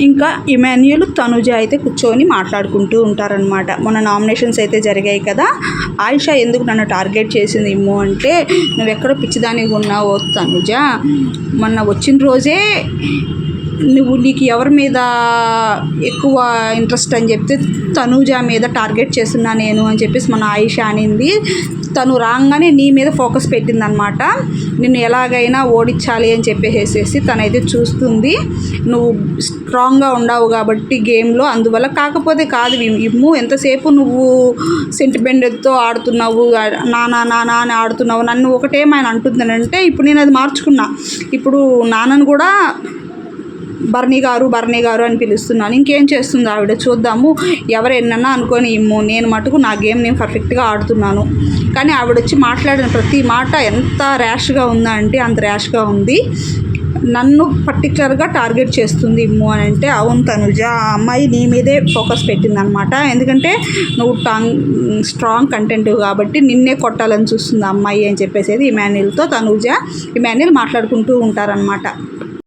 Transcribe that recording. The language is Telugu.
ఇంకా ఇమాన్యుల్ తనుజ అయితే కూర్చొని మాట్లాడుకుంటూ ఉంటారనమాట మొన్న నామినేషన్స్ అయితే జరిగాయి కదా ఆయిషా ఎందుకు నన్ను టార్గెట్ చేసింది ఏమో అంటే నువ్వెక్కడ పిచ్చిదానికి పిచ్చిదానిగా ఉన్నావో తనుజ. మొన్న వచ్చిన రోజే నువ్వు నీకు ఎవరి మీద ఎక్కువ ఇంట్రెస్ట్ అని చెప్తే తనూజ మీద టార్గెట్ చేస్తున్నా నేను అని చెప్పేసి మన ఆయిష అనింది. తను రాగానే నీ మీద ఫోకస్ పెట్టిందనమాట నిన్ను ఎలాగైనా ఓడించాలి అని చెప్పేసేసి తనైతే చూస్తుంది. నువ్వు స్ట్రాంగ్గా ఉండవు కాబట్టి గేమ్లో అందువల్ల కాకపోతే కాదు ఇమ్ము ఎంతసేపు నువ్వు సెంటిమెంట్తో ఆడుతున్నావు నానా నానా అని ఆడుతున్నావు నన్ను ఒకటేమైనా అంటుందనంటే ఇప్పుడు నేను అది మార్చుకున్నా. ఇప్పుడు నాన్నను కూడా భరణి గారు భరణి గారు అని పిలుస్తున్నాను. ఇంకేం చేస్తుంది ఆవిడ? చూద్దాము. ఎవరు ఎన్నన్నా అనుకొని ఇమ్ము. నేను మటుకు నా గేమ్ నేను పర్ఫెక్ట్గా ఆడుతున్నాను. కానీ ఆవిడ వచ్చి మాట్లాడిన ప్రతి మాట ఎంత ర్యాష్గా ఉందా అంటే అంత ర్యాష్గా ఉంది. నన్ను పర్టికులర్గా టార్గెట్ చేస్తుంది ఇమ్ము అని అంటే అవును తనుజ ఆ అమ్మాయి నీ మీదే ఫోకస్ పెట్టిందనమాట. ఎందుకంటే నువ్వు టాంగ్ స్ట్రాంగ్ కంటెంట్ కాబట్టి నిన్నే కొట్టాలని చూస్తుంది అమ్మాయి అని చెప్పేసేది ఇమాన్యుల్తో తనుజ. ఇమాన్యుల్ మాట్లాడుకుంటూ ఉంటారనమాట.